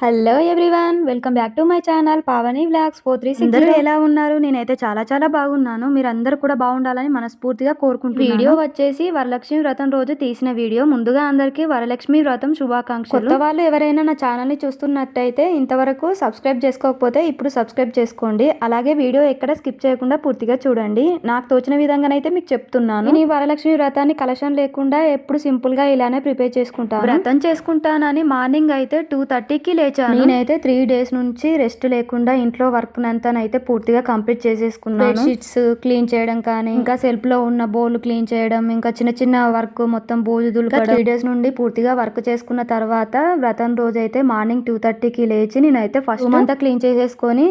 Hello everyone welcome back to my channel Pavani vlogs four three అందరూ six ఎలా ఉన్నారు? నేనైతే చాలా చాలా బాగున్నాను. మీరు అందరూ కూడా బాగుండాలని మనస్ఫూర్తిగా కోరుకుంటున్నాను. వీడియో వచ్చేసి వరలక్ష్మి వ్రతం రోజు తీసిన వీడియో ముందుగా అందరికీ వరలక్ష్మి వ్రతం శుభాకాంక్షలు. కొత్త వాళ్ళు ఎవరైనా నా ఛానల్ని చూస్తున్నట్టయితే ఇంతవరకు సబ్స్క్రైబ్ చేసుకోకపోతే ఇప్పుడు సబ్స్క్రైబ్ చేసుకోండి. అలాగే వీడియో ఎక్కడ స్కిప్ చేయకుండా పూర్తిగా చూడండి. నాకు తోచిన విధంగానైతే మీకు చెప్తున్నాను. నేను ఈ వరలక్ష్మి వ్రతాన్ని కలశం లేకుండా ఎప్పుడు సింపుల్గా ఇలానే ప్రిపేర్ చేసుకుంటాను. వ్రతం చేసుకుంటానని మార్నింగ్ అయితే టూ థర్టీకి లేచాను నేనైతే త్రీ డేస్ నుంచి రెస్ట్ లేకుండా ఇంట్లో వర్క్ నంతానైతే పూర్తిగా కంప్లీట్ చేసేసుకున్నాను. షీట్స్ క్లీన్ చేయడం కానీ ఇంకా సెల్ఫ్లో ఉన్న బోల్ క్లీన్ చేయడం ఇంకా చిన్న చిన్న వర్క్ మొత్తం బూజుదులు త్రీ డేస్ నుండి పూర్తిగా వర్క్ చేసుకున్న తర్వాత వ్రతం రోజు అయితే మార్నింగ్ టూ థర్టీకి లేచి నేనైతే ఫస్ట్ అంతా క్లీన్ చేసేసుకొని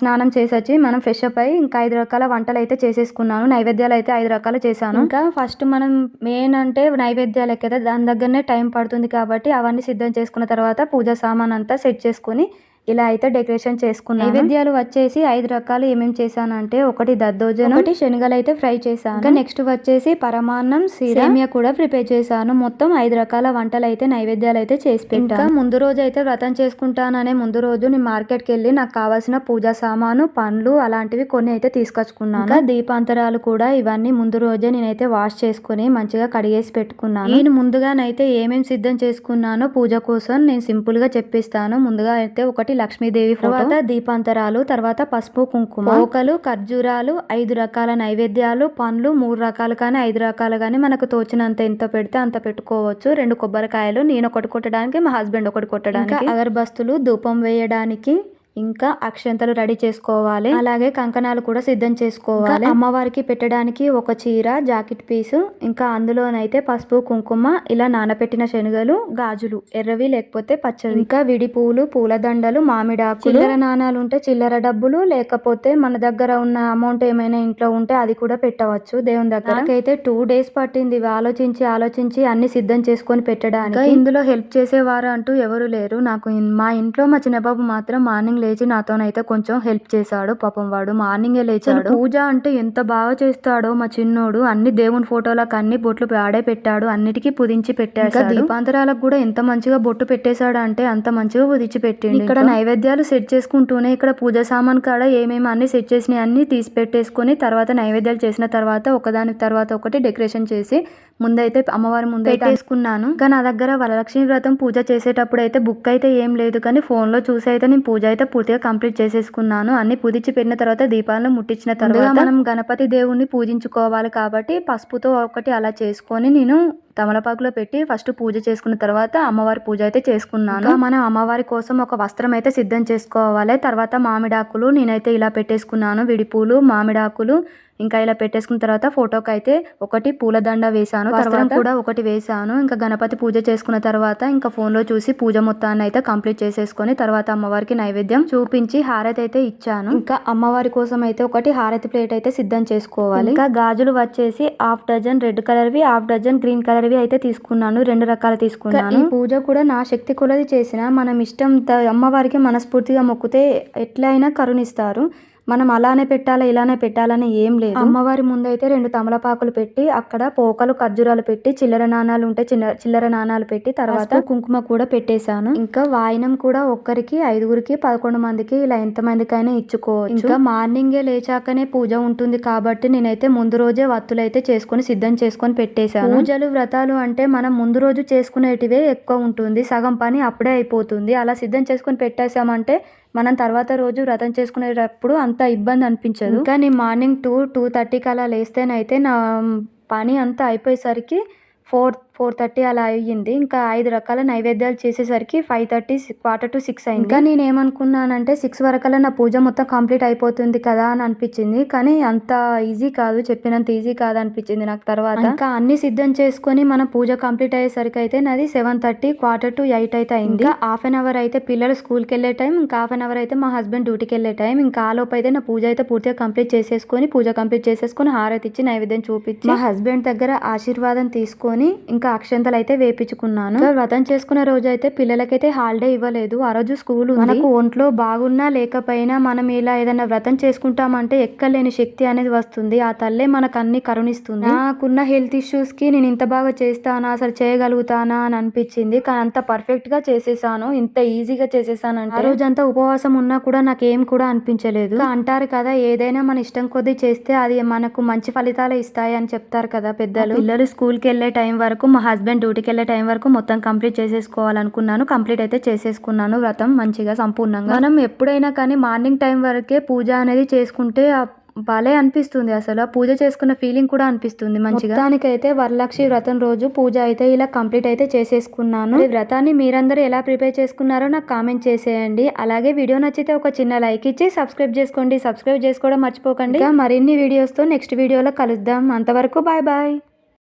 స్నానం చేసొచ్చి మనం ఫ్రెష్ అప్ అయ్యి ఇంకా ఐదు రకాల వంటలు అయితే చేసేసుకున్నాను. నైవేద్యాలు అయితే ఐదు రకాలు చేశాను. ఇంకా ఫస్ట్ మనం మెయిన్ అంటే నైవేద్యాలకి కదా దాని దగ్గరనే టైం పడుతుంది కాబట్టి అవన్నీ సిద్ధం చేసుకున్న తర్వాత పూజా సామాన్ అంతా సెట్ చేసుకొని ఇలా అయితే డెకరేషన్ చేసుకున్నాను. నైవేద్యాలు వచ్చేసి ఐదు రకాలు ఏమేమి చేశాను అంటే ఒకటి దద్దోజనం ఒకటి శనగలు అయితే ఫ్రై చేశాను. ఇంకా నెక్స్ట్ వచ్చేసి పరమాన్నం సేమియా కూడా ప్రిపేర్ చేశాను. మొత్తం ఐదు రకాల వంటలు అయితే నైవేద్యాలు అయితే చేసి పెట్టాను. ముందు రోజు అయితే వ్రతం చేసుకుంటాననే ముందు రోజు నేను మార్కెట్కి వెళ్ళి నాకు కావాల్సిన పూజా సామాను పండ్లు అలాంటివి కొన్ని అయితే తీసుకొచ్చుకున్నాను. ఇంకా దీపాంతరాలు కూడా ఇవన్నీ ముందు రోజే నేనైతే వాష్ చేసుకుని మంచిగా కడిగేసి పెట్టుకున్నాను. నేను ముందుగానైతే ఏమేమి సిద్ధం చేసుకున్నానో పూజ కోసం నేను సింపుల్గా చెప్పిస్తాను. ముందుగా అయితే ఒకటి లక్ష్మీదేవి తర్వాత దీపాంతరాలు తర్వాత పసుపు కుంకుమ. ఓకలు ఖర్జూరాలు ఐదు రకాల నైవేద్యాలు పండ్లు మూడు రకాలు కానీ ఐదు రకాలు కానీ మనకు తోచినంత ఎంత పెడితే అంత పెట్టుకోవచ్చు. రెండు కొబ్బరికాయలు నేను ఒకటి కొట్టడానికి మా హస్బెండ్ ఒకటి కొట్టడానికి. అగరబస్తులు ధూపం వేయడానికి ఇంకా అక్షంతలు రెడీ చేసుకోవాలి. అలాగే కంకణాలు కూడా సిద్ధం చేసుకోవాలి. అమ్మవారికి పెట్టడానికి ఒక చీర జాకెట్ పీసు ఇంకా అందులోనైతే పసుపు కుంకుమ ఇలా నానబెట్టిన శనగలు గాజులు ఎర్రవి లేకపోతే పచ్చవి. ఇంకా విడి పూలు పూలదండలు మామిడాకు చిల్లర నాణాలు ఉంటే చిల్లర డబ్బులు లేకపోతే మన దగ్గర ఉన్న అమౌంట్ ఏమైనా ఇంట్లో ఉంటే అది కూడా పెట్టవచ్చు దేవుని దగ్గర. నాకైతే టూ డేస్ పట్టింది. ఆలోచించి ఆలోచించి అన్ని సిద్ధం చేసుకొని పెట్టడానికి. ఇందులో హెల్ప్ చేసేవారు అంటూ ఎవరు లేరు. నాకు మా ఇంట్లో మా చిన్నబాబు మాత్రం మార్నింగ్ లేచి నాతోనైతే కొంచెం హెల్ప్ చేశాడు. పాపం వాడు మార్నింగే లేచాడు. పూజ అంటే ఎంత బాగా చేస్తాడో మా చిన్నోడు. అన్ని దేవుని ఫోటోలకు అన్ని బొట్లు ఆడే పెట్టాడు. అన్నిటికీ పుదించి పెట్టాడు దీపాంతరాలకు కూడా ఎంత మంచిగా బొట్టు పెట్టేశాడు అంటే అంత మంచిగా పుదించి పెట్టిండు. ఇక్కడ నైవేద్యాలు సెట్ చేసుకుంటూనే ఇక్కడ పూజ సామాన్ కాడ ఏమేమి అన్ని సెట్ చేసినవి అన్ని తీసి పెట్టేసుకొని తర్వాత నైవేద్యాలు చేసిన తర్వాత ఒకదాని తర్వాత ఒకటి డెకరేషన్ చేసి ముందైతే అమ్మవారి ముందు పెట్టేసుకున్నాను. ఇంకా నా దగ్గర వరలక్ష్మి వ్రతం పూజ చేసేటప్పుడు అయితే బుక్ అయితే ఏం లేదు. కానీ ఫోన్లో చూసి అయితే నేను పూజ అయితే పూర్తిగా కంప్లీట్ చేసేసుకున్నాను. అన్ని పూజించి పెట్టిన తర్వాత దీపాలను ముట్టించిన తర్వాత మనం గణపతి దేవుణ్ణి పూజించుకోవాలి కాబట్టి పసుపుతో ఒకటి అలా చేసుకొని నేను తమలపాకులో పెట్టి ఫస్ట్ పూజ చేసుకున్న తర్వాత అమ్మవారి పూజ అయితే చేసుకున్నాను. మనం అమ్మవారి కోసం ఒక వస్త్రం అయితే సిద్ధం చేసుకోవాలి. తర్వాత మామిడాకులు నేనైతే ఇలా పెట్టేసుకున్నాను. విడిపూలు మామిడాకులు ఇంకా ఇలా పెట్టేసుకున్న తర్వాత ఫోటోకి అయితే ఒకటి పూలదండ వేశాను. తర్వాత కూడా ఒకటి వేశాను. ఇంకా గణపతి పూజ చేసుకున్న తర్వాత ఇంకా ఫోన్లో చూసి పూజ మొత్తాన్ని అయితే కంప్లీట్ చేసేసుకొని తర్వాత అమ్మవారికి నైవేద్యం చూపించి హారతి అయితే ఇచ్చాను. ఇంకా అమ్మవారి కోసం అయితే ఒకటి హారతి ప్లేట్ అయితే సిద్ధం చేసుకోవాలి. ఇంకా గాజులు వచ్చేసి హాఫ్ డజన్ రెడ్ కలర్ వి హాఫ్ డజన్ గ్రీన్ కలర్ వి అయితే తీసుకున్నాను రెండు రకాలు తీసుకున్నాను. ఈ పూజ కూడా నా శక్తి కొలది చేసిన మనం ఇష్టం త- అమ్మవారికి మనస్ఫూర్తిగా మొక్కితే ఎట్లయినా కరుణిస్తారు. మనం అలానే పెట్టాలా ఇలానే పెట్టాలని ఏం లేదు. అమ్మవారి ముందైతే రెండు తమలపాకులు పెట్టి అక్కడ పోకలు ఖర్జూరాలు పెట్టి చిల్లర నాణాలు ఉంటే చిన్న చిల్లర నాణాలు పెట్టి తర్వాత కుంకుమ కూడా పెట్టేశాను. ఇంకా వాయినం కూడా ఒక్కరికి ఐదుగురికి పదకొండు మందికి ఇలా ఎంత మందికైనా ఇచ్చుకోవచ్చు. ఇంకా మార్నింగే లేచాకనే పూజ ఉంటుంది కాబట్టి నేనైతే ముందు రోజే వత్తులైతే చేసుకొని సిద్ధం చేసుకొని పెట్టేశాను. పూజలు వ్రతాలు అంటే మనం ముందు రోజు చేసుకునేటివే ఎక్కువ ఉంటుంది. సగం పని అప్పుడే అయిపోతుంది. అలా సిద్ధం చేసుకొని పెట్టేశామంటే మనం తర్వాత రోజు వ్రతం చేసుకునేటప్పుడు అంత ఇబ్బంది అనిపించదు. ఇంకా నేను మార్నింగ్ టూ టూ థర్టీకి అలా లేస్తేనైతే నా పని అంతా అయిపోయేసరికి ఫోర్ ఫోర్ థర్టీ అలా అయ్యింది. ఇంకా ఐదు రకాల నైవేద్యాలు చేసేసరికి five thirty quarter to six అయింది. ఇంకా నేను ఏమనుకున్నానంటే సిక్స్ వరకల్లా నా పూజ మొత్తం కంప్లీట్ అయిపోతుంది కదా అని అనిపించింది. కానీ అంత ఈజీ కాదు చెప్పినంత ఈజీ కాదు అనిపించింది నాకు తర్వాత. ఇంకా అన్ని సిద్ధం చేసుకొని మన పూజ కంప్లీట్ అయ్యేసరికి అయితే నాది seven thirty quarter to eight అయితే అయింది. హాఫ్ అన్ అవర్ అయితే పిల్లలు స్కూల్కి వెళ్ళే టైం ఇంకా హాఫ్ అన్ అవర్ అయితే మా హస్బెండ్ డ్యూటీకి వెళ్ళే టైం. ఇంకా ఆ లోపు అయితే నా పూజ అయితే పూర్తిగా కంప్లీట్ చేసేసుకొని పూజ కంప్లీట్ చేసేసుకొని హారతి ఇచ్చి నైవేద్యం చూపించి మా హస్బెండ్ దగ్గర ఆశీర్వాదం తీసుకొని ఇంకా ఇంకా అక్షంతలు అయితే వేపించుకున్నాను వ్రతం చేసుకున్న రోజు అయితే పిల్లలకైతే హాలిడే ఇవ్వలేదు. ఆ రోజు స్కూల్ ఉంది. మనకు ఒంట్లో బాగున్నా లేకపోయినా మనం ఇలా ఏదైనా వ్రతం చేసుకుంటామంటే ఎక్కలేని శక్తి అనేది వస్తుంది. ఆ తల్లే మనకు అన్ని కరుణిస్తుంది. నాకున్న హెల్త్ ఇష్యూస్కి నేను ఇంత బాగా చేస్తానా అసలు చేయగలుగుతానా అని అనిపించింది. కానీ అంత పర్ఫెక్ట్గా చేసేసాను. ఇంత ఈజీగా చేసేసానంటే ఆ రోజంతా ఉపవాసం ఉన్నా కూడా నాకేం కూడా అనిపించలేదు. అంటారు కదా ఏదైనా మన ఇష్టం కొద్దీ చేస్తే అది మనకు మంచి ఫలితాలు ఇస్తాయి అని చెప్తారు కదా పెద్దలు. పిల్లలు స్కూల్కి వెళ్ళే టైం వరకు మా హస్బెండ్ డ్యూటీకి వెళ్ళే టైం వరకు మొత్తం కంప్లీట్ చేసేసుకోవాలనుకున్నాను. కంప్లీట్ అయితే చేసేసుకున్నాను. వ్రతం మంచిగా సంపూర్ణంగా. మనం ఎప్పుడైనా కానీ మార్నింగ్ టైం వరకే పూజ అనేది చేసుకుంటే భలే అనిపిస్తుంది అసలు. ఆ పూజ చేసుకున్న ఫీలింగ్ కూడా అనిపిస్తుంది మంచిగా. దానికైతే వరలక్ష్మి వ్రతం రోజు పూజ అయితే ఇలా కంప్లీట్ అయితే చేసేసుకున్నాను. ఈ వ్రతాన్ని మీరందరూ ఎలా ప్రిపేర్ చేసుకున్నారో నాకు కామెంట్ చేసేయండి. అలాగే వీడియో నచ్చితే ఒక చిన్న లైక్ ఇచ్చి సబ్స్క్రైబ్ చేసుకోండి. సబ్స్క్రైబ్ చేసుకోవడం మర్చిపోకండి. ఇంకా మరిన్ని వీడియోస్తో నెక్స్ట్ వీడియోలో కలుద్దాం. అంతవరకు బాయ్ బాయ్.